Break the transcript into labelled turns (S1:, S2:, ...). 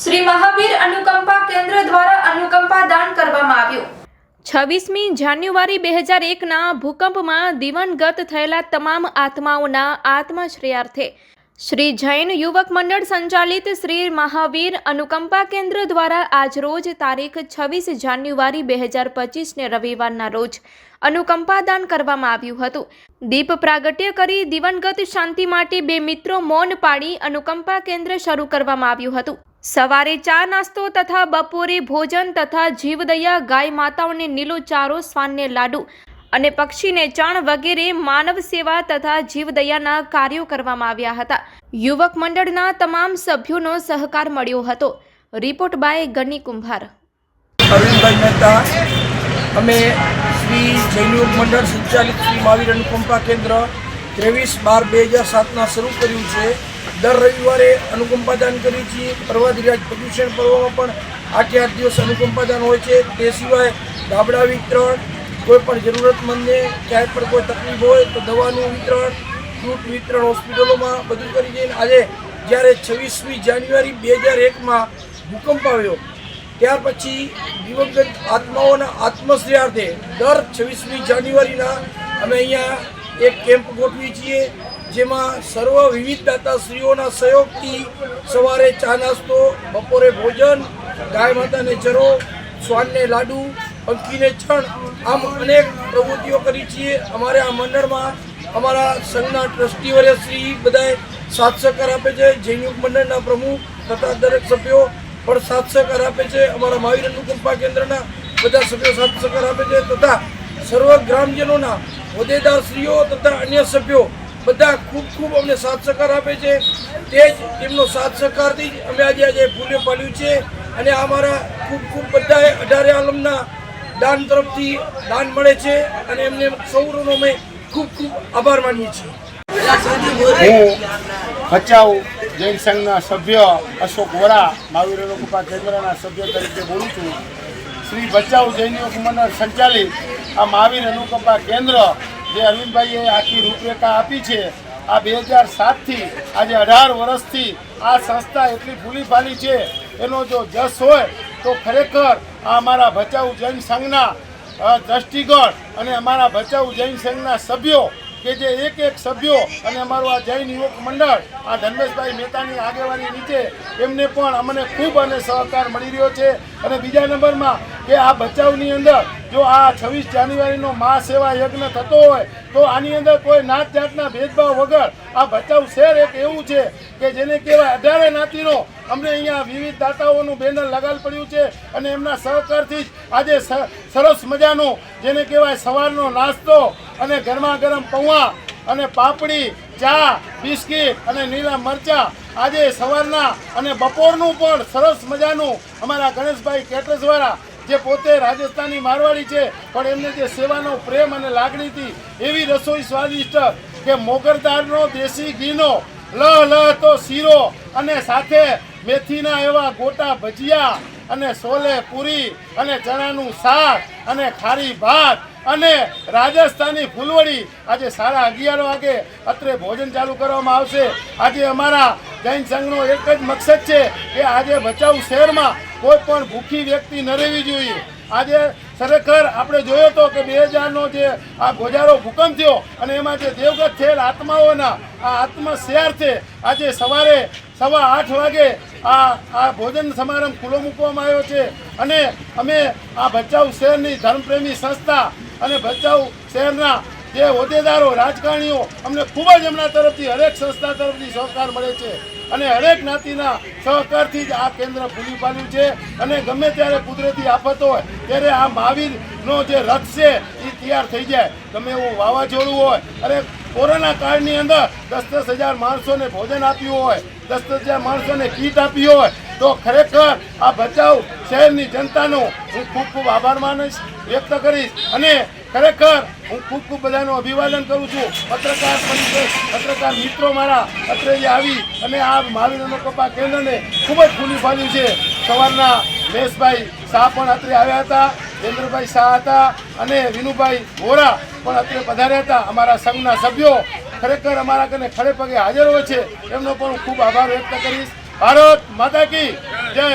S1: શ્રી મહાવીર અનુકંપા કેન્દ્ર દ્વારા અનુકંપા દાન કરવામાં આવ્યું. છવ્વીસમી જાન્યુઆરી બે હજાર એકના ભૂકંપમાં દિવંગત થયેલા તમામ આત્માઓના આત્મશ્રેયાર્થે શ્રી જૈન યુવક મંડળ સંચાલિત શ્રી મહાવીર અનુકંપા કેન્દ્ર દ્વારા આજરોજ તારીખ છવ્વીસ જાન્યુઆરી બે હજાર પચીસને રવિવારના રોજ અનુકંપા દાન કરવામાં આવ્યું હતું. દીપ પ્રાગટ્ય કરી દિવંગત શાંતિ માટે બે મિત્રો મૌન પાડી અનુકંપા કેન્દ્ર શરૂ કરવામાં આવ્યું હતું. સવારે ચા નાસ્તો તથા બપોરે ભોજન તથા જીવદયા ગાય માતાઓને નીલો ચારો સ્વાનને લાડુ અને પક્ષીને ચણ વગેરે માનવ સેવા તથા જીવદયાના કાર્યો કરવામાં આવ્યા હતા. યુવક મંડળના તમામ સભ્યોનો સહકાર મળ્યો હતો. રિપોર્ટ બાય ગની કુંભાર.
S2: અરવિંદભાઈ મહેતા, અમે શ્રી જૈનયુગ મંડળ સંચાલિત શ્રી મહાવીર અનુકંપા કેન્દ્ર ત્રેવીસ બાર બે હજાર સાતના શરૂ કર્યું છે. દર રવિવારે અનુકંપાદાન કરીએ છીએ. પ્રવાદિરાજ પ્રદૂષણ પર્વમાં પણ આઠે આઠ દિવસ અનુકંપાદાન હોય છે. તે સિવાય ગાબડા વિતરણ કોઈ પણ જરૂરતમંદને ક્યાંય પણ કોઈ તકલીફ હોય તો દવાનું વિતરણ, ફ્રૂટ વિતરણ હોસ્પિટલોમાં બધું કરી જઈને આજે જ્યારે છવ્વીસમી જાન્યુઆરી બે હજાર એકમાં ભૂકંપ આવ્યો, ત્યાર પછી દિવંગત આત્માઓના આત્મશ્રેયાર્થે દર છવ્વીસમી જાન્યુઆરીના અમે અહીંયા એક કેમ્પ ગોઠવીએ છીએ. જેમાં સર્વ વિવિધ દાતાશ્રીઓના સહયોગથી સવારે ચા નાસ્તો, બપોરે ભોજન, ગાય માતાને ચરો સ્વાનને લાડુ, પંખીને છણ આમ અનેક પ્રવૃત્તિઓ કરી છીએ. અમારે આ મંડળમાં અમારા સંઘના ટ્રસ્ટીવરે શ્રી બધાએ સાથ સહકાર આપે છે. જૈનિક મંડળના પ્રમુખ તથા દરેક સભ્યો પણ સાથ સહકાર આપે છે. અમારા મહાવીર અનુકંપા કેન્દ્રના બધા સભ્યો સાથ સહકાર આપે છે તથા સર્વ ગ્રામજનોના હોદ્દેદારશ્રીઓ તથા અન્ય સભ્યો બધા ખૂબ ખૂબ અમને સાથ સહકાર આપે છે. તે જ તેમનો સાથ સહકારથી જ અમે આજે આજે ફૂલે પાડ્યું છે. અને અમારા ખૂબ ખૂબ બધાએ અઢારે આલમના દાન તરફથી દાન મળે છે અને એમને સૌનો અમે ખૂબ ખૂબ આભાર માનીએ છીએ.
S3: હું ભચાઉ જૈન સંઘના સભ્ય અશોક વોરા મહાવીર અનુકંપા કેન્દ્રના સભ્ય તરીકે બોલું છું. શ્રી ભચાઉ જૈન યોગ મંડળ સંચાલિત આ મહાવીર અનુકંપા કેન્દ્ર, જે અરવિંદભાઈએ આખી રૂપરેખા આપી છે. આ બે હજાર સાતથી આજે અઢાર વર્ષથી આ સંસ્થા એટલી ફાલી છે. એનો જો જશ હોય તો ખરેખર આ અમારા ભચાઉ જૈન સંઘના દ્રષ્ટિગણ અને અમારા ભચાઉ જૈન સંઘના સભ્યો કે જે એક એક સભ્યો અને અમારું આ જૈન યુવક મંડળ, આ ધર્મેશભાઈ મહેતાની આગેવાની નીચે, એમને પણ અમને ખૂબ અને સહકાર મળી રહ્યો છે. અને બીજા નંબરમાં કે આ બચાવની અંદર જો આ છવ્વીસ જાન્યુઆરીનો મા સેવા યજ્ઞ થતો હોય, તો આની અંદર કોઈ નાત જાતના ભેદભાવ વગર આ બચાવ શહેર એક એવું છે કે જેને કહેવાય અઢારે નાતીનો અમને અહીંયા વિવિધ દાતાઓનું બેનર લગાડ પડ્યું છે અને એમના સહકારથી જ આજે સરસ મજાનું જેને કહેવાય સવારનો નાસ્તો અને ગરમા ગરમ પૌવા અને પાપડી, ચા, બિસ્કીટ અને લીલા મરચા આજે સવારના અને બપોરનું પણ સરસ મજાનું અમારા ગણેશભાઈ કેટરસવાળા જે પોતે રાજસ્થાની મારવાડી છે, પણ એમને જે સેવાનો પ્રેમ અને લાગણીથી એવી રસોઈ સ્વાદિષ્ટ કે મોગરદારનો, દેશી ઘીનો લહ લહ તો શીરો અને સાથે મેથીના એવા ગોટા ભજીયા અને સોલે પૂરી અને ચણાનું શાક અને ખારી ભાત અને રાજસ્થાની ફૂલવડી. આજે સાડા અગિયાર વાગે અત્રે ભોજન ચાલુ કરવામાં આવશે. આજે અમારા જૈન સંઘનો એક જ મકસદ છે કે આજે ભચાઉ શહેરમાં કોઈ પણ ભૂખી વ્યક્તિ ન રહેવી જોઈએ. આજે ખરેખર આપણે જોયો તો કે બે હજારનો જે આ ગોજારો ભૂકંપ થયો અને એમાં જે દેવગત થયેલ આત્માઓના આ આત્મશેયાર્થે આજે સવારે સવા આઠ વાગે આ આ ભોજન સમારંભ ખુલ્લો મૂકવામાં આવ્યો છે અને અમે આ ભચાઉ શહેરની ધર્મપ્રેમી સંસ્થા અને ભચાઉ શહેરના જે હોદ્દેદારો, રાજકારણીઓ અમને ખૂબ જ એમના તરફથી, હરેક સંસ્થા તરફથી સહકાર મળે છે. અને હરેક જ્ઞાતિના સહકારથી જ આ કેન્દ્ર પૂરી પાડ્યું છે. અને ગમે ત્યારે કુદરતી આફત હોય, ત્યારે આ મહાવીરનો જે રથ છે એ તૈયાર થઈ જાય. ગમે એવું વાવાઝોડું હોય અને કોરોના કાળની અંદર દસ દસ હજાર માણસોને ભોજન આપ્યું હોય, દસ દસ હજાર માણસોને કીટ આપી હોય તો ખરેખર આ બચાવ શહેરની જનતાનો હું ખૂબ ખૂબ આભાર માનીશ, વ્યક્ત કરીશ અને ખરેખર હું ખૂબ ખૂબ બધાનું અભિવાદન કરું છું. પત્રકાર પરિષદ, પત્રકાર મિત્રો મારા અત્રે જે આવી અને આ મહાવીર અનુકંપા કેન્દ્રને ખૂબ જ ખુલ્લી ફાલ્યું છે. સવારના મેશભાઈ શાહ પણ અત્રે આવ્યા હતા જયેન્દ્રભાઈ શાહ હતા અને વિનુભાઈ વોરા પણ અત્રે પધાર્યા હતા. અમારા સંઘના સભ્યો ખરેખર અમારા કને ખડે પગે હાજર હોય છે. એમનો પણ હું ખૂબ આભાર વ્યક્ત કરીશ. ભારત માતા કી જય.